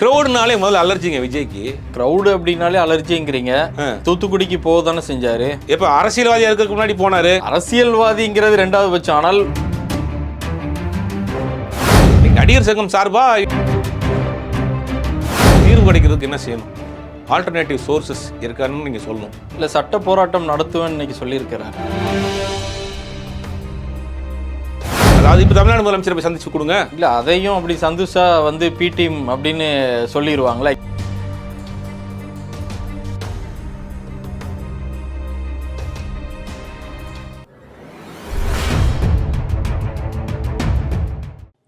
க்ரௌடுனாலே முதல்ல அலர்ஜிங்க விஜய்க்கு. க்ரௌடு அப்படின்னாலே அலர்ஜிங்கிறீங்க. தூத்துக்குடிக்கு போக தானே செஞ்சாரு. எப்ப அரசியல்வாதியா இருக்கிறதுக்கு முன்னாடி போனாரு? அரசியல்வாதிங்கிறது ரெண்டாவது பட்சம். ஆனால் நடிகர் சங்கம் சார்பா தீர்வு கிடைக்கிறதுக்கு என்ன செய்யணும்? ஆல்டர்னேட்டிவ் சோர்சஸ் இருக்கான்னு நீங்க சொல்லணும். இல்லை சட்ட போராட்டம் நடத்துவேன்னு இன்னைக்கு சொல்லியிருக்கிறார். அதாவது இப்ப தமிழ்நாடு முதலமைச்சரை போய் சந்திச்சு கொடுங்க. இல்லை அதையும் அப்படி சந்தோஷா வந்து பி டீம் அப்படின்னு சொல்லிடுவாங்களே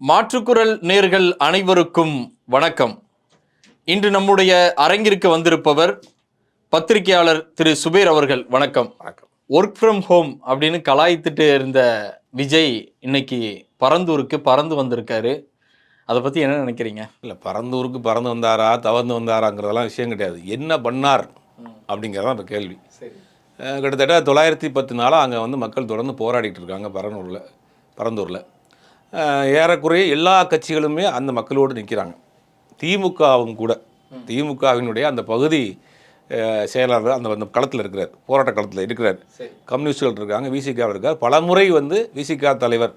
மாற்றுக்குரல் நேர்கள் அனைவருக்கும் வணக்கம். இன்று நம்முடைய அரங்கிற்கு வந்திருப்பவர் பத்திரிகையாளர் திரு சுபேர் அவர்கள். வணக்கம். வணக்கம். ஒர்க் ஃப்ரம் ஹோம் அப்படின்னு கலாய்த்துட்டு இருந்த விஜய் இன்னைக்கு பரந்தூருக்கு பறந்து வந்திருக்காரு. அதை பத்தி என்ன நினைக்கிறீங்க? இல்ல பறந்தூருக்கு பறந்து வந்தாரா தவறு வந்தாராங்கிறதெல்லாம் விஷயம் கிடையாது. என்ன பண்ணார் அப்படிங்கிறதான் இப்போ கேள்வி. கிட்டத்தட்ட தொள்ளாயிரத்தி பத்து நாளாக அங்கே வந்து மக்கள் தொடர்ந்து போராடிட்டு இருக்காங்க பரனூரில் பரந்தூரில். ஏறக்குறைய எல்லா கட்சிகளுமே அந்த மக்களோடு நிற்கிறாங்க திமுகவும் கூட திமுகவினுடைய அந்த பகுதி செயலாளர் அந்த அந்த களத்தில் இருக்கிறார் போராட்ட களத்தில் இருக்கிறார். கம்யூனிஸ்டுகள் இருக்காங்க விசிகாவில் இருக்கார். பலமுறை வந்து விசிகா தலைவர்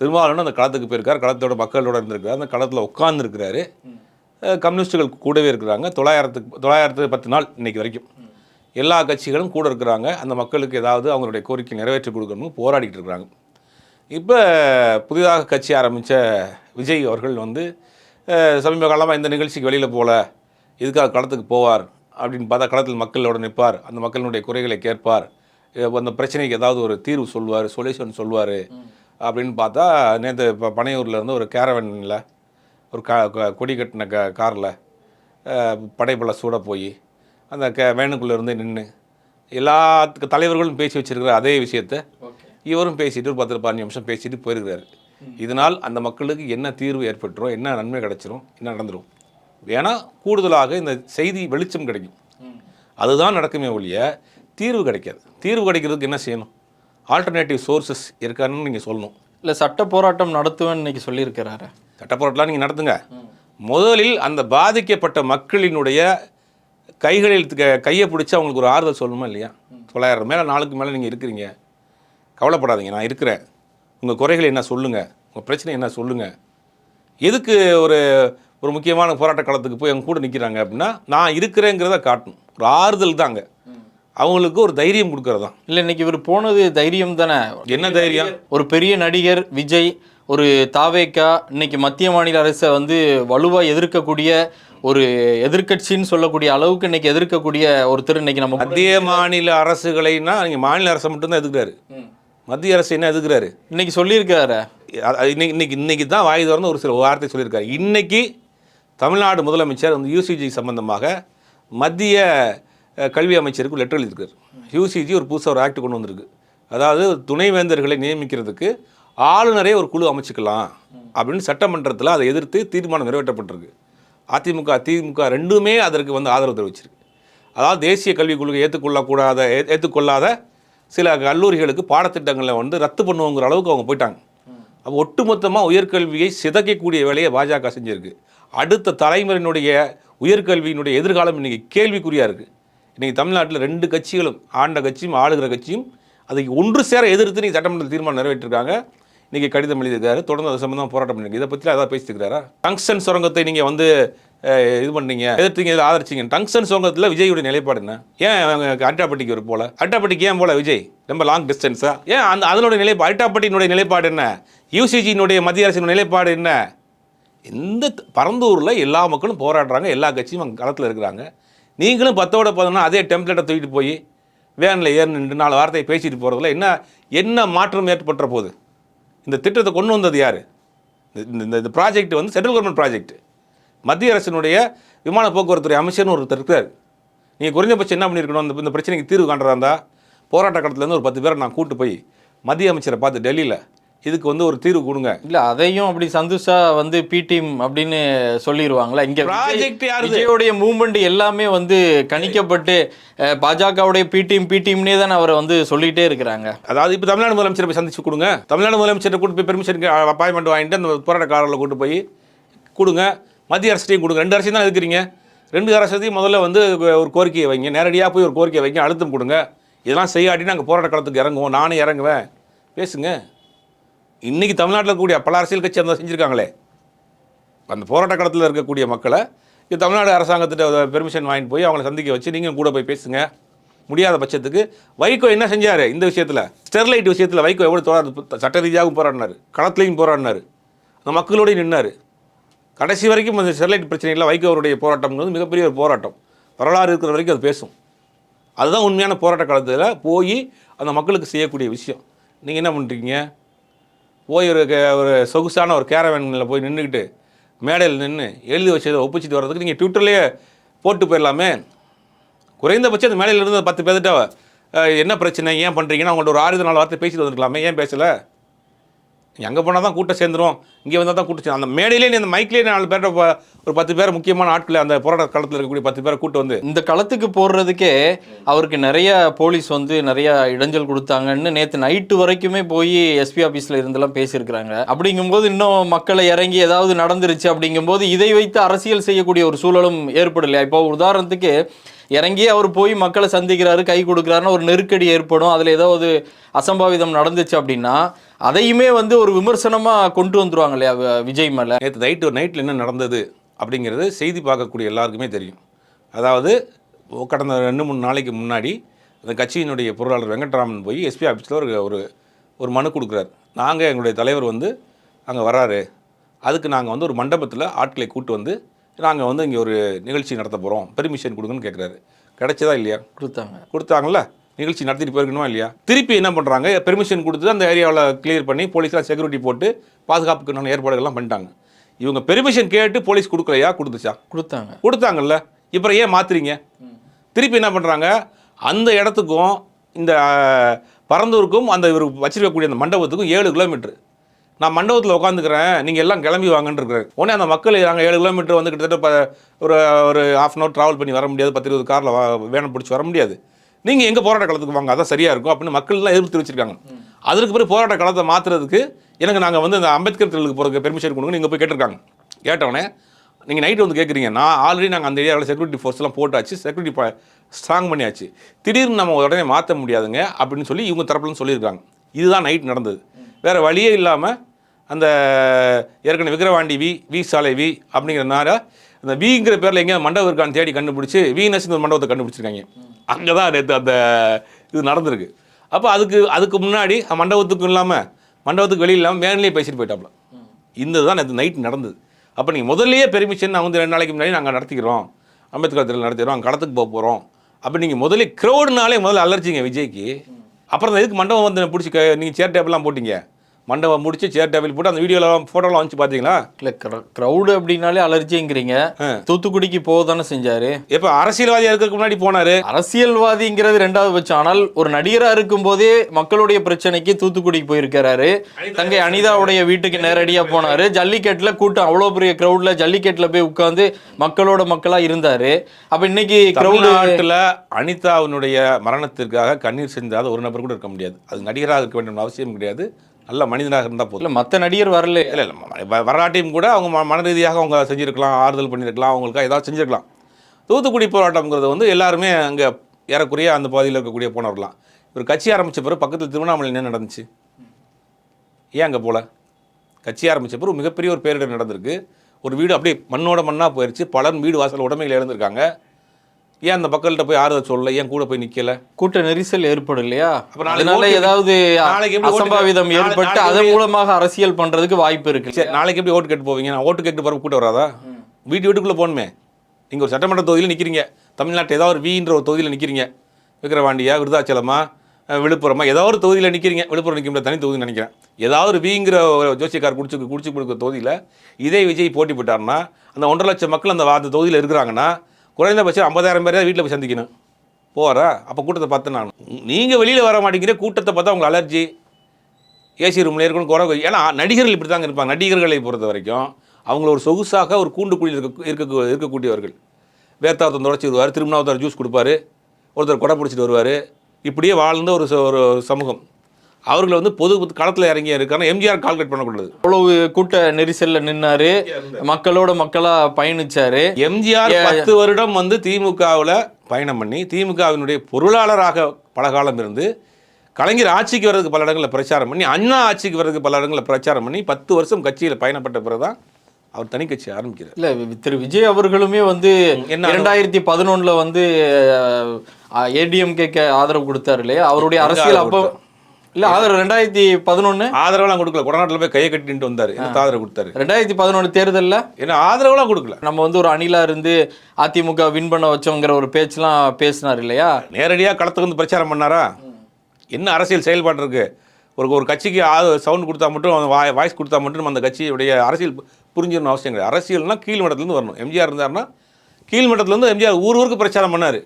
திருமாவளவன் அந்த களத்துக்கு போயிருக்கார். களத்தோட மக்களோட இருந்திருக்கார் அந்த களத்தில் உட்கார்ந்துருக்கிறாரு. கம்யூனிஸ்டுகள் கூடவே இருக்கிறாங்க. தொள்ளாயிரத்துக்கு தொள்ளாயிரத்து பத்து நாள் இன்னைக்கு வரைக்கும். எல்லா கட்சிகளும் கூட இருக்கிறாங்க. அந்த மக்களுக்கு ஏதாவது அவங்களுடைய கோரிக்கை நிறைவேற்றி கொடுக்கணும்னு போராடிட்டு இருக்கிறாங்க. இப்போ புதிதாக கட்சி ஆரம்பித்த விஜய் அவர்கள் வந்து சமீப காலமாக இந்த நிகழ்ச்சிக்கு வெளியில் போகல இதுக்காக களத்துக்கு போவார். அப்படின்னு பார்த்தா களத்தில் மக்களோட நிற்பார். அந்த மக்களினுடைய குறைகளை கேட்பார். அந்த பிரச்சனைக்கு ஏதாவது ஒரு தீர்வு சொல்வார் சொல்யூஷன் சொல்வார் அப்படின்னு பார்த்தா நேற்று இப்போ பனையூரில் இருந்து ஒரு கேரவனில் ஒரு கா கொடி கட்டின க காரில் படைப்பல சூட போய் அந்த க வேனுக்குள்ளே இருந்து நின்று எல்லா தலைவர்களும் பேசி வச்சிருக்கிற அதே விஷயத்தை இவரும் பேசிட்டு ஒரு பத்து பதினஞ்சு நிமிஷம் பேசிட்டு போயிருக்கிறாரு. இதனால் அந்த மக்களுக்கு என்ன தீர்வு ஏற்பட்டுரும் என்ன நன்மை கிடைச்சிரும் என்ன நடந்துரும்? ஏன்னா கூடுதலாக இந்த செய்தி வெளிச்சம் கிடைக்கும். அதுதான் நடக்குமே ஒழிய தீர்வு கிடைக்காது. தீர்வு கிடைக்கிறதுக்கு என்ன செய்யணும்? ஆல்டர்னேட்டிவ் சோர்சஸ் இருக்கான்னு நீங்கள் சொல்லணும். இல்லை சட்ட போராட்டம் நடத்துவேன்னு இன்னைக்கு சொல்லியிருக்கிறாரு. சட்டப்போராட்டம்லாம் நீங்கள் நடத்துங்க. முதலில் அந்த பாதிக்கப்பட்ட மக்களினுடைய கைகளில் கையை பிடிச்சி அவங்களுக்கு ஒரு ஆறுதல் சொல்லணுமா இல்லையா? தொள்ளாயிரம் மேலே நாளுக்கு மேலே நீங்கள் இருக்கிறீங்க. கவலைப்படாதீங்க நான் இருக்கிறேன். உங்கள் குறைகள் என்ன சொல்லுங்கள் உங்கள் பிரச்சனை என்ன சொல்லுங்கள் எதுக்கு ஒரு ஒரு முக்கியமான போராட்ட காலத்துக்கு போய் அவங்க கூட நிற்கிறாங்க அப்படின்னா நான் இருக்கிறேங்கிறத காட்டணும். ஒரு ஆறுதல் தாங்க. அவங்களுக்கு ஒரு தைரியம் கொடுக்கறது. தான் இல்லை இன்னைக்கு இவர் போனது தைரியம் தானே? என்ன தைரியம்? ஒரு பெரிய நடிகர் விஜய் ஒரு தாவேக்கா இன்னைக்கு மத்திய மாநில அரசை வந்து வலுவா எதிர்க்கக்கூடிய ஒரு எதிர்க்கட்சின்னு சொல்லக்கூடிய அளவுக்கு இன்னைக்கு எதிர்க்கக்கூடிய ஒருத்தர் இன்னைக்கு நம்ம மத்திய மாநில அரசுகளைன்னா நீங்கள் மாநில அரசை மட்டும்தான் எதுக்குறாரு மத்திய அரசு என்ன எதுக்குறாரு இன்னைக்கு சொல்லியிருக்காரு இன்னைக்கு இன்னைக்கு தான் வாய் திறந்து ஒரு சில வார்த்தை சொல்லியிருக்காரு. இன்னைக்கு தமிழ்நாடு முதலமைச்சர் வந்து யூசிஜி சம்பந்தமாக மத்திய கல்வி அமைச்சருக்கு லெட்டர் எழுதியிருக்கார். யூசிஜி ஒரு புதுசாக ஒரு ஆக்ட் கொண்டு வந்திருக்கு. அதாவது துணைவேந்தர்களை நியமிக்கிறதுக்கு ஆளுநரே ஒரு குழு அமைச்சுக்கலாம் அப்படின்னு சட்டமன்றத்தில் அதை எதிர்த்து தீர்மானம் நிறைவேற்றப்பட்டிருக்கு. அதிமுக திமுக ரெண்டுமே அதற்கு வந்து ஆதரவு தெரிவிச்சிருக்கு. அதாவது தேசிய கல்விக் கொள்கை ஏற்றுக்கொள்ளக்கூடாத ஏற்றுக்கொள்ளாத சில கல்லூரிகளுக்கு பாடத்திட்டங்களை வந்து ரத்து பண்ணுவோங்கிற அளவுக்கு அவங்க போயிட்டாங்க. அப்போ ஒட்டுமொத்தமாக உயர்கல்வியை சிதைக்கக்கூடிய வேலையை பாஜக செஞ்சிருக்கு. அடுத்த தலைமுறையினுடைய உயர்கல்வியினுடைய எதிர்காலம் இன்றைக்கி கேள்விக்குறியாக இருக்குது இன்றைக்கி தமிழ்நாட்டில் ரெண்டு கட்சிகளும் ஆண்ட கட்சியும் ஆளுகிற கட்சியும் அதை ஒன்று சேர எதிர்த்து நீங்கள் சட்டமன்ற தீர்மானம் நிறைவேற்றிருக்காங்க. இன்றைக்கி கடிதம் எழுதியிருக்காரு. தொடர்ந்து அது சம்பந்தமாக போராட்டம் பண்ணிருக்கு இதை பற்றி அதான் பேசியிருக்கிறாரா? டங்ஸ்டன் சுரங்கத்தை நீங்கள் வந்து இது பண்ணீங்க. எதிர்த்தீங்க இதில் ஆதரிச்சிங்க? டங்ஸ்டன் சுரங்கத்தில் விஜயுடைய நிலைப்பாடு என்ன? ஏன் அவங்க அட்டாப்பட்டிக்கு ஒரு போல? அட்டாப்பட்டிக்கு ஏன் போல விஜய்? ரொம்ப லாங் டிஸ்டன்ஸா ஏன் அந்த அதனுடைய நிலைப்பாடு அட்டாப்பட்டியினுடைய நிலைப்பாடு என்ன? யூசிஜியினுடைய மத்திய அரசினுடைய நிலைப்பாடு என்ன? இந்த பரந்தூரில் எல்லா மக்களும் போராடுறாங்க எல்லா கட்சியும் அங்கே களத்தில் இருக்கிறாங்க. நீங்களும் பத்தோட பதினொன்னா அதே டெம்ப்ளேட்டை தூக்கிட்டு போய் வேனில் ஏறி நின்று நாலு வார்த்தையை பேசிட்டு போகிறதுல என்ன என்ன மாற்றம் ஏற்பட்ட போகுது இந்த திட்டத்தை கொண்டு வந்தது யார்? இந்த இந்த- இந்த ப்ராஜெக்ட் வந்து சென்ட்ரல் கவர்மெண்ட் ப்ராஜெக்ட் மத்திய அரசினுடைய விமான போக்குவரத்துறை அமைச்சர்னு ஒருத்தர் இருக்கார். நீங்கள் குறைஞ்சபட்சம் என்ன பண்ணியிருக்கணும் இந்த இந்த பிரச்சனைக்கு தீர்வு காண்றதா இருந்தால் போராட்ட காலத்துலேருந்து ஒரு பத்து பேரை நான் கூட்டு போய் மத்திய அமைச்சரை பார்த்து டெல்லியில் இதுக்கு வந்து ஒரு தீர்வு கொடுங்க. இல்ல அதையும் அப்படி சந்தோஷா வந்து பி டீம் அப்படின்னு சொல்லிடுவாங்களா இங்க யாருது? விஜயோடைய மூவ்மெண்ட் எல்லாமே வந்து கணிக்கப்பட்டு பாஜகவுடைய பி டீம் பி டீம்னே தான் அவரை வந்து சொல்லிட்டே இருக்கிறாங்க. அதாவது இப்போ தமிழ்நாடு முதலமைச்சரை போய் சந்திச்சு கொடுங்க. தமிழ்நாடு முதலமைச்சரை கூட்டு போய் பெர்மிஷன் அப்பாயின்மெண்ட் வாங்கிட்டு அந்த போராட்ட காரில் கூட்டு போய் கொடுங்க. மத்திய அரசையும் கொடுங்க. ரெண்டு அரசையும் தான் இருக்கிறீங்க ரெண்டு அரசையும் முதல்ல வந்து ஒரு கோரிக்கையை வைங்க. நேரடியாக போய் ஒரு கோரிக்கையை வைங்க. அழுத்தம் கொடுங்க. இதெல்லாம் செய்யாட்டி நாங்கள் போராட்ட களத்துக்கு இறங்குவோம். நானே இறங்குவேன். பேசுங்க. இன்றைக்கி தமிழ்நாட்டில் இருக்கக்கூடிய பல அரசியல் கட்சி அந்த செஞ்சுருக்காங்களே. அந்த போராட்ட களத்தில் இருக்கக்கூடிய மக்களை இது தமிழ்நாடு அரசாங்கத்திட்ட பெர்மிஷன் வாங்கிட்டு போய் அவங்கள சந்திக்க வச்சு நீங்கள் கூட போய் பேசுங்க. முடியாத பட்சத்துக்கு வைகோ என்ன செஞ்சார் இந்த விஷயத்தில்? ஸ்டெர்லைட் விஷயத்தில் வைகோ எவ்வளோ தோறாது சட்ட ரீதியாகவும் போராடினார் களத்துலையும் போராடினார். அந்த மக்களோடய நின்னார். கடைசி வரைக்கும் அந்த ஸ்டெர்லைட் பிரச்சனையில் வைகோ அவருடைய போராட்டம்ங்கிறது மிகப்பெரிய ஒரு போராட்டம். வரலாறு இருக்கிற வரைக்கும் அது பேசும். அதுதான் உண்மையான போராட்ட காலத்தில் போய் அந்த மக்களுக்கு செய்யக்கூடிய விஷயம். நீங்கள் என்ன பண்ணுறீங்க போய் ஒரு ஒரு சொகுசான ஒரு கேரவேனில் போய் நின்றுக்கிட்டு மேடையில் நின்று எழுதி வச்சதை ஒப்பிச்சிட்டு வர்றதுக்கு நீங்கள் ட்விட்டர்லேயே போட்டு போயிடலாமே. குறைந்தபட்சம் அந்த மேடையில் இருந்து பத்து பேர்கிட்ட என்ன பிரச்சனை ஏன் பண்ணுறீங்கன்னு அவங்கள்ட்ட ஒரு ஆறு நாலு வார்த்தை பேசிட்டு வந்துருக்கலாமே. ஏன் பேசலை? எங்கே அங்கே போனால் தான் கூட்டம் சேர்ந்துடும் இங்கே வந்தால் தான் கூட்டு அந்த மேடையிலே நீ அந்த மைக்லேயே நாலு பேர்ட்ட ஒரு பத்து பேர் முக்கியமான ஆட்களை அந்த போராட்ட காலத்தில் இருக்கக்கூடிய பத்து பேரை கூட்டு வந்து. இந்த களத்துக்கு போடுறதுக்கே அவருக்கு நிறைய போலீஸ் வந்து நிறைய இடைஞ்சல் கொடுத்தாங்கன்னு நேற்று நைட்டு வரைக்குமே போய் எஸ்பி ஆஃபீஸில் இருந்தெல்லாம் பேசியிருக்கிறாங்க. அப்படிங்கும்போது இன்னும் மக்களை இறங்கி ஏதாவது நடந்துருச்சு அப்படிங்கும்போது இதை வைத்து அரசியல் செய்யக்கூடிய ஒரு சூழலும் ஏற்படலையா? இப்போ உதாரணத்துக்கு இறங்கி அவர் போய் மக்களை சந்திக்கிறாரு கை கொடுக்குறாருன்னு ஒரு நெருக்கடி ஏற்படும். அதில் ஏதாவது அசம்பாவிதம் நடந்துச்சு அப்படின்னா அதையுமே வந்து ஒரு விமர்சனமாக கொண்டு வந்துருவாங்க. இல்லையா வி- விஜய் மேலே. நேற்று நைட்டு நைட்டில் என்ன நடந்தது அப்படிங்கிறது செய்தி பார்க்கக்கூடிய எல்லாருக்குமே தெரியும். அதாவது கடந்த ரெண்டு மூணு நாளைக்கு முன்னாடி அந்த கட்சியினுடைய பொருளாளர் வெங்கட்ராமன் போய் எஸ்பி ஆஃபீஸில் ஒரு ஒரு ஒரு மனு கொடுக்குறாரு. நாங்கள் எங்களுடைய தலைவர் வந்து அங்கே வராரு. அதுக்கு நாங்கள் வந்து ஒரு மண்டபத்தில் ஆட்களை கூட்டு வந்து நாங்கள் வந்து இங்கே ஒரு நிகழ்ச்சி நடத்த போகிறோம் பெர்மிஷன் கொடுங்கன்னு கேட்குறாரு கிடைச்சதா இல்லையா? கொடுத்தாங்க. கொடுத்தாங்கல்ல? நிகழ்ச்சி நடத்திட்டு போயிருக்கணுமா இல்லையா? திருப்பி என்ன பண்ணுறாங்க பெர்மிஷன் கொடுத்து அந்த ஏரியாவில் கிளியர் பண்ணி போலீஸ்லாம் செக்யூரிட்டி போட்டு பாதுகாப்புக்கு ஏற்பாடுகள்லாம் பண்ணிட்டாங்க. இவங்க பெர்மிஷன் கேட்டு போலீஸ் கொடுக்கலையா? கொடுத்துச்சா? கொடுத்தாங்க. கொடுத்தாங்கல்ல. இப்போ ஏன் மாத்துறீங்க? திருப்பி என்ன பண்ணுறாங்க அந்த இடத்துக்கும் இந்த பரந்தூருக்கும் அந்த இவர் வச்சிருக்கக்கூடிய அந்த மண்டபத்துக்கும் ஏழு கிலோமீட்டர் நான் மண்டபத்தில் உட்காந்துக்கிறேன் நீங்கள் எல்லாம் கிளம்பி வாங்கன்னு இருக்கிறேன் உடனே அந்த மக்கள் நாங்கள் ஏழு கிலோமீட்டர் வந்து கிட்டத்தட்ட ஒரு ஒரு ஹாஃப் அன் ஹவர் ட்ராவல் பண்ணி வர முடியாது. பத்து இருபது காரில் வேனம் பிடிச்சி வர முடியாது. நீங்கள் எங்கே போராட்ட காலத்துக்கு வாங்க அதான் சரியாக இருக்கும் அப்படின்னு மக்கள்லாம் எதிர்ப்பு தெரிவிச்சிருக்காங்க அதற்கு பிறகு போராட்ட களத்தை மாற்றுறதுக்கு எனக்கு நாங்கள் வந்து அந்த அம்பேத்கர் திடலுக்கு போகிறதுக்கு பெர்மிஷன் கொடுங்க நீங்கள் போய் கேட்டிருக்காங்க. கேட்டவொடனே நீங்கள் நைட்டு வந்து கேட்குறீங்க நான் ஆல்ரெடி நாங்கள் அந்த ஏரியாவில் செக்யூரிட்டி ஃபோர்ஸ்லாம் போட்டாச்சு செக்யூரிட்டி ஸ்ட்ராங் பண்ணியாச்சு. திடீர்னு நம்ம உடனே மாற்ற முடியாதுங்க அப்படின்னு சொல்லி இவங்க தரப்புலன்னு சொல்லியிருக்காங்க. இதுதான் நைட் நடந்தது. வேறு வழியே இல்லாமல் அந்த ஏற்கனவே விக்கிரவாண்டி வி வி சாலை வி அப்படிங்கிறனால அந்த விங்கிற பேரில் எங்கேயா மண்டபம் இருக்கான்னு தேடி கண்டுபிடிச்சி வீனஸ் ஒரு மண்டபத்தை கண்டுபிடிச்சிருக்காங்க. அங்கே தான் நேற்று அந்த இது நடந்திருக்கு. அப்போ அதுக்கு அதுக்கு முன்னாடி மண்டபத்துக்கும் இல்லாமல் மண்டபத்துக்கு வெளியில் இல்லாமல் மேன்லேயே பேசிட்டு போயிட்டாப்ல. இந்த தான் நேற்று நைட் நடந்தது. அப்போ நீங்கள் முதல்லையே பெர்மிஷன் நான் வந்து ரெண்டு நாளைக்கு முன்னாடி நாங்கள் நடத்திக்கிறோம். அம்பேத்கர் தெருவில் நடத்திடுறோம் அங்கே கடத்துக்கு போக போகிறோம் அப்போ நீங்கள் முதல்ல க்ரௌடுனாலே முதல்ல அலர்ச்சிங்க விஜய்க்கு. அப்புறம் அந்த இதுக்கு மண்டபம் வந்து பிடிச்சி நீங்கள் சேர் டேப்லாம் போட்டிங்க? மண்டபம் முடிச்சு சேர் டேபிள் போட்டு அந்த வீடியோலாம் ஃபோட்டோலாம் வந்துச்சு பார்த்தீங்களா? இல்ல க்ரௌடு அப்படின்னாலே அலர்ஜிங்கிறீங்க. தூத்துக்குடிக்கு போக தானே செஞ்சாரு. எப்போ அரசியல்வாதியாக இருக்கிறதுக்கு முன்னாடி போனார்? அரசியல்வாதிங்கிறது ரெண்டாவது பட்சம். ஆனால் ஒரு நடிகரா இருக்கும் போதே மக்களுடைய பிரச்சனைக்கு தூத்துக்குடிக்கு போயிருக்கிறாரு. தங்கை அனிதாவுடைய வீட்டுக்கு நேரடியா போனாரு. ஜல்லிக்கட்டுல கூட்டம் அவ்வளவு பெரிய கிரௌட்ல ஜல்லிக்கட்டுல போய் உட்கார்ந்து மக்களோட மக்களா இருந்தாரு. அப்ப இன்னைக்கு கிரௌடு தமிழ்நாட்டில் அனிதாவினுடைய மரணத்திற்காக கண்ணீர் சிந்தாத ஒரு நபர் கூட இருக்க முடியாது. அது நடிகராக இருக்க வேண்டிய அவசியம் கிடையாது. நல்ல மனிதனாக இருந்தால் போதும். இல்ல மத்த நடிகர் வரல. இல்லை இல்லை வரலாட்டையும் கூட அவங்க மன ரீதியாக அவங்க செஞ்சுருக்கலாம் ஆறுதல் பண்ணியிருக்கலாம் அவங்களுக்காக ஏதாவது செஞ்சுருக்கலாம். தூத்துக்குடி போராட்டம்ங்கிறது வந்து எல்லாருமே அங்கே ஏறக்குறைய அந்த பகுதியில் இருக்கக்கூடிய போனவர்களாம் ஒரு கட்சி ஆரம்பித்த பிறகு பக்கத்தில் திருவண்ணாமலை என்ன நடந்துச்சு? ஏன் அங்கே போல? கட்சி ஆரம்பித்த பிறகு மிகப்பெரிய ஒரு பேரிடர் நடந்திருக்கு. ஒரு வீடு அப்படியே மண்ணோட மண்ணாக போயிடுச்சு பலர் வீடு வாசல் உடமைகள் இழந்திருக்காங்க ஏன் அந்த மக்கள்கிட்ட போய் ஆறுதல் சொல்லல ஏன் கூட போய் நிற்கல கூட்ட நெரிசல் ஏற்படும் இல்லையா? அதனால ஏதாவது அசம்பாவிதம் ஏற்பட்டு அதன் மூலமாக அரசியல் பண்றதுக்கு வாய்ப்பு இருக்கு சரி நாளைக்கு எப்படி ஓட்டு கேட்டு போவீங்க? நான் ஓட்டு கேட்டு பிறகு கூட்டம் வராதா? வீட்டு வீட்டுக்குள்ளே போகணுமே. நீங்கள் ஒரு சட்டமன்ற தொகுதியில் நிற்கிறீங்க தமிழ்நாட்டில் ஏதாவது ஒரு வீன்ற ஒரு தொகுதியில் நிற்கிறீங்க விக்கிரவாண்டியா விருதாச்சலமா விழுப்புரமா ஏதாவது ஒரு தொகுதியில் நிற்கிறீங்க விழுப்புரம் நிற்க முடியாது தனி தொகுதி நினைக்கிறேன். ஏதாவது ஒரு வீங்கிற ஒரு ஜோசியக்கார் குடிச்சு குடிச்சு கொடுக்குற தொகுதியில் இதே விஜய் போட்டி போட்டாருன்னா அந்த ஒன்றரை லட்சம் மக்கள் அந்த அந்த தொகுதியில் இருக்கிறாங்கன்னா குறைந்தபட்சம் ஐம்பதாயிரம் பேர் வீட்டில் போய் சந்திக்கணும். போகிறா அப்போ கூட்டத்தை பார்த்து நான் நீங்கள் வெளியில் வர மாட்டேங்கிற கூட்டத்தை பார்த்தா உங்களுக்கு அலர்ஜி ஏசி ரூமில் இருக்கணும் குறை ஏன்னா நடிகர்கள் இப்படி தாங்க இருப்பாங்க. நடிகர்களை பொறுத்த வரைக்கும் அவங்கள ஒரு சொகுசாக ஒரு கூண்டுக்குழியில் இருக்க இருக்க இருக்கக்கூடியவர்கள். வேத்தாவத்தம் தொடச்சி வருவார் திருமணாவத்தார் ஜூஸ் கொடுப்பாரு ஒருத்தர் கொடை பிடிச்சிட்டு வருவார். இப்படியே வாழ்ந்த ஒரு ஒரு ஒரு சமூகம். அவர்களை வந்து பொது களத்தில் இறங்கி இருக்காங்க. எம்ஜிஆர் கால்குலேட் பண்ணக்கூடாது. அவ்வளவு கூட்ட நெரிசல்ல நின்னாரு. மக்களோட மக்களா பயணிச்சாரு. எம்ஜிஆர் பத்து வருடம் வந்து திமுகவில் பயணம் பண்ணி திமுகவினுடைய பொருளாளராக பல காலம் இருந்து கலைஞர் ஆட்சிக்கு வர்றதுக்கு பல இடங்களில் பிரச்சாரம் பண்ணி அண்ணா ஆட்சிக்கு வர்றதுக்கு பல இடங்களில் பிரச்சாரம் பண்ணி பத்து வருஷம் கட்சியில் பயணப்பட்ட பிறகுதான் அவர் தனி கட்சி ஆரம்பிக்கிறார். இல்ல திரு விஜய் அவர்களுமே வந்து என்ன இரண்டாயிரத்தி பதினொன்னுல வந்து ஏடிஎம்கேக்கு ஆதரவு கொடுத்தாரு இல்லையா? அவருடைய அரசியல் அப்போ இல்ல ஆதரவு ரெண்டாயிரத்தி பதினொன்னு? ஆதரவெல்லாம் கொடுக்கல. கொடநாட்டில் போய் கையை கட்டிட்டு வந்தார். என்ன ஆதரவு கொடுத்தாரு. ரெண்டாயிரத்தி பதினொன்று தேர்தல்ல? ஏன்னா ஆதரவெல்லாம் கொடுக்கல. நம்ம வந்து ஒரு அணிலா இருந்து அதிமுக வின் பண்ண வச்சோங்கிற ஒரு பேச்செல்லாம் பேசினார் இல்லையா? நேரடியாக களத்துக்கு வந்து பிரச்சாரம் பண்ணாரா? என்ன அரசியல் செயல்பாடு இருக்கு? ஒரு ஒரு கட்சிக்கு சவுண்ட் கொடுத்தா மட்டும் வாய் வாய்ஸ் கொடுத்தா மட்டும் நம்ம அந்த கட்சியுடைய அரசியல் புரிஞ்சிடணும் அவசியம் கிடையாது. அரசியல்னா கீழ் மட்டத்துலேருந்து வரணும். எம்ஜிஆர் இருந்தாருன்னா கீழ் மட்டத்துலேருந்து எம்ஜிஆர் ஊர் ஊருக்கு பிரச்சாரம் பண்ணார்.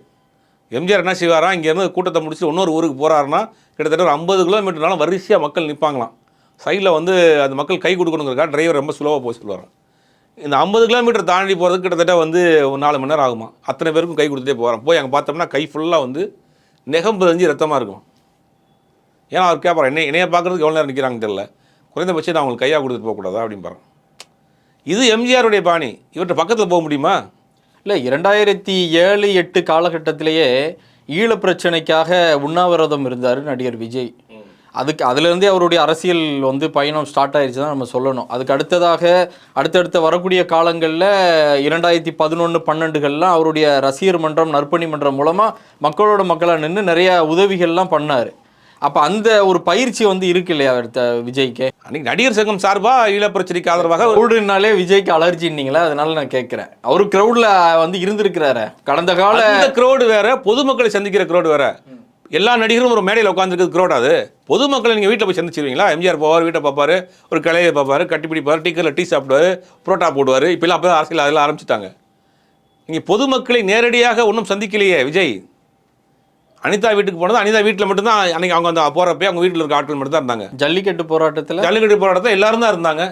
எம்ஜிஆர் என்ன செய்வாரா? இங்கேருந்து கூட்டத்தை முடிச்சுட்டு இன்னொரு ஊருக்கு போகிறாருன்னா கிட்டத்தட்ட ஒரு ஐம்பது கிலோமீட்டர்னாலும் வரிசையாக மக்கள் நிற்பாங்களாம் சைடில் வந்து அந்த மக்கள் கை கொடுக்கணுங்கிறக்காக டிரைவர் ரொம்ப ஸ்லோவாக போய் சொல்லுவாராம் இந்த ஐம்பது கிலோமீட்டர் தாண்டி போகிறதுக்கு கிட்டத்தட்ட வந்து ஒரு நாலு மணி நேரம் ஆகுமா? அத்தனை பேருக்கும் கை கொடுத்துட்டே போகிறோம் போய் அங்கே பார்த்தோம்னா கை ஃபுல்லாக வந்து நெகம்பு தஞ்சு ரத்தமாக இருக்கும். ஏன்னா அவர் கேட்பார் என்ன என்னைய பார்க்குறதுக்கு எவ்வளோ நேரம் நிற்கிறாங்கன்னு தெரியல. குறைந்தபட்சம் நான் அவங்களுக்கு கையாக கொடுத்துட்டு போகக்கூடாதா? அப்படின்னு இது எம்ஜிஆருடைய பாணி. இவர்கிட்ட பக்கத்தில் போக முடியுமா? இல்லை இரண்டாயிரத்தி ஏழு எட்டு காலகட்டத்திலேயே ஈழ பிரச்சனைக்காக உண்ணாவிரதம் இருந்தார் நடிகர் விஜய். அதுக்கு அதுலேருந்தே அவருடைய அரசியல் வந்து பயணம் ஸ்டார்ட் ஆயிடுச்சு தான் நம்ம சொல்லணும். அதுக்கு அடுத்ததாக அடுத்தடுத்த வரக்கூடிய காலங்களில் இரண்டாயிரத்தி பதினொன்று பன்னெண்டுகள்லாம் அவருடைய ரசிகர் மன்றம் நற்பணி மன்றம் மூலமாக மக்களோட மக்களாக நின்று நிறைய உதவிகள்லாம் பண்ணார். அப்போ அந்த ஒரு பயிற்சி வந்து இருக்கு இல்லையா அடுத்த விஜய்க்கு? அன்னைக்கு நடிகர் சங்கம் சார்பாக ஈழப் பிரச்சனைக்கு ஆதரவாக க்ரௌடுனாலே விஜய்க்கு அலர்ஜின்னீங்களா? அதனால நான் கேட்குறேன் அவரு க்ரௌடில் வந்து இருந்திருக்கிறாரு. கடந்த கால க்ரௌடு வேற பொதுமக்களை சந்திக்கிற க்ரௌடு வேற. எல்லா நடிகரும் ஒரு மேடையில் உட்காந்துருக்கு க்ரௌட் அது. பொதுமக்களை நீங்கள் வீட்டில் போய் சந்திச்சிருவீங்களா? எம்ஜிஆர் போவார் வீட்டை பார்ப்பாரு ஒரு கலையை பார்ப்பாரு கட்டி பிடிப்பார் டீக்கரில் டீ சாப்பிடுவார் புரோட்டா போடுவார். இப்போலாம் அப்போ அரசியல் அதெல்லாம் ஆரம்பிச்சிட்டாங்க. நீங்கள் பொதுமக்களை நேரடியாக ஒன்றும் சந்திக்கலையே விஜய். அனிதா வீட்டுக்கு போனது அனிதா வீட்டில் மட்டும்தான் அன்னைக்கு அவங்க அந்த போகிறப்ப அவங்க வீட்டில் இருக்க ஆட்கள் மட்டும் தான் இருந்தாங்க. ஜல்லிக்கட்டு போராட்டத்துல? ஜல்லிக்கட்டு போராட்டத்தில் எல்லாரும் தான் இருந்தாங்க.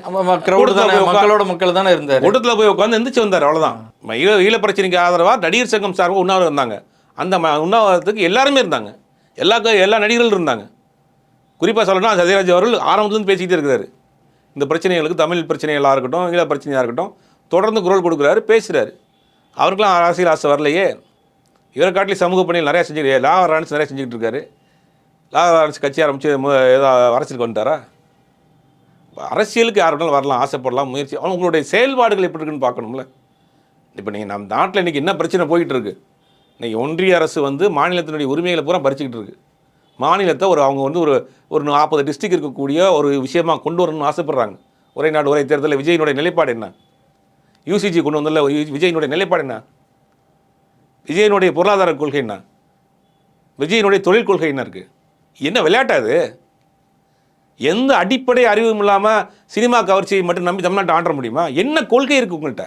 மக்களோட மக்கள் தானே இருந்தாரு. கூட்டத்தில் போய் உட்காந்து எந்திரிச்சு வந்தார் அவ்வளோதான் ஈழ ஈழ பிரச்சனைக்கு ஆதரவாக நடிகர் சங்கம் சார்பாக உண்ணாவிரதம் இருந்தாங்க. அந்த உண்ணாவிரதத்துக்கு எல்லாருமே இருந்தாங்க. எல்லா எல்லா நடிகர்களும் இருந்தாங்க. குறிப்பாக சொல்லணும்னா சத்யராஜ் அவர்கள் ஆரம்பத்துலேருந்து பேசிக்கிட்டே இருக்கிறாரு. இந்த பிரச்சனைகளுக்கு தமிழ் பிரச்சனைகளாக இருக்கட்டும் ஈழ பிரச்சனையாக இருக்கட்டும் தொடர்ந்து குரல் கொடுக்குறாரு பேசுகிறாரு அவருக்கெல்லாம் அரசியல் ஆசை வரலையே. இவரை காட்டிலும் சமூக பணியில் நிறையா செஞ்சு லா ரான்ஸ் நிறையா செஞ்சுக்கிட்டு இருக்காரு. லா ரான்ஸ் கட்சி ஆரம்பிச்சு ஏதோ அரசியலுக்கு வந்துட்டாரா? அரசியலுக்கு யார் வேணாலும் வரலாம் ஆசைப்படலாம் முயற்சி. ஆனால் உங்களுடைய செயல்பாடுகள் எப்படி இருக்குன்னு பார்க்கணும்ல. இப்போ நீங்கள் நம்ம நாட்டில் இன்றைக்கி என்ன பிரச்சனை போயிட்டு இருக்கு? இன்றைக்கி ஒன்றிய அரசு வந்து மாநிலத்தினுடைய உரிமைகளை பூரா பறிச்சுக்கிட்டு இருக்குது மாநிலத்தை ஒரு அவங்க வந்து ஒரு ஒரு நாற்பது டிஸ்ட்ரிக் இருக்கக்கூடிய ஒரு விஷயமாக கொண்டு வரணும்னு ஆசைப்பட்றாங்க. ஒரே நாடு ஒரே தேர்தலில் விஜயினுடைய நிலைப்பாடு என்ன? யூசிஜி கொண்டு வந்ததில் விஜயினுடைய நிலைப்பாடு என்ன? விஜயனுடைய பொருளாதார கொள்கை என்ன? விஜயனுடைய தொழில் கொள்கை என்ன இருக்குது என்ன விளையாட்டா அது எந்த அடிப்படை அறிவும் இல்லாமல் சினிமா கவர்ச்சியை மட்டும் நம்பி தமிழ்நாட்டை ஆண்ட முடியுமா? என்ன கொள்கை இருக்குது உங்கள்கிட்ட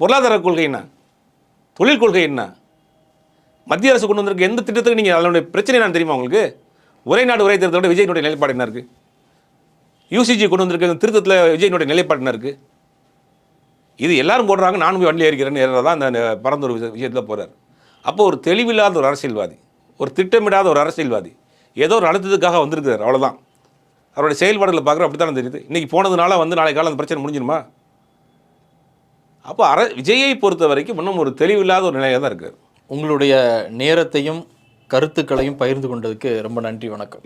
பொருளாதார கொள்கை என்ன? தொழில் கொள்கை என்ன? மத்திய அரசு கொண்டு வந்திருக்க எந்த திட்டத்துக்கு நீங்கள் அதனுடைய பிரச்சனை நான் தெரியுமா உங்களுக்கு? ஒரே நாடு உரை தேர்தலோட விஜயனுடைய நிலைப்பாடு என்ன இருக்குது யூசிஜி கொண்டு வந்திருக்க இந்த திருத்தத்தில் விஜயனுடைய நிலைப்பாடு என்ன இருக்குது இது எல்லாரும் போடுறாங்க நானும் போய் வண்டியில் ஏறிக்கிறேன்னு தான் அந்த பரந்தூர் விஷயத்தில் போகிறார் அப்போ ஒரு தெளிவில்லாத ஒரு அரசியல்வாதி ஒரு திட்டமிடாத ஒரு அரசியல்வாதி ஏதோ ஒரு அழுத்தத்துக்காக வந்திருக்கிறார் அவ்வளோதான் அவருடைய செயல்பாடுகளை பார்க்குற அப்படி தானே தெரியுது. இன்றைக்கி போனதுனால வந்து நாளை காலம் அந்த பிரச்சனை முடிஞ்சிருமா? அப்போ அர விஜயை பொறுத்த வரைக்கும் இன்னும் ஒரு தெளிவில்லாத ஒரு நிலையாக தான் இருக்குது உங்களுடைய நேரத்தையும் கருத்துக்களையும் பகிர்ந்து கொண்டதுக்கு ரொம்ப நன்றி வணக்கம்.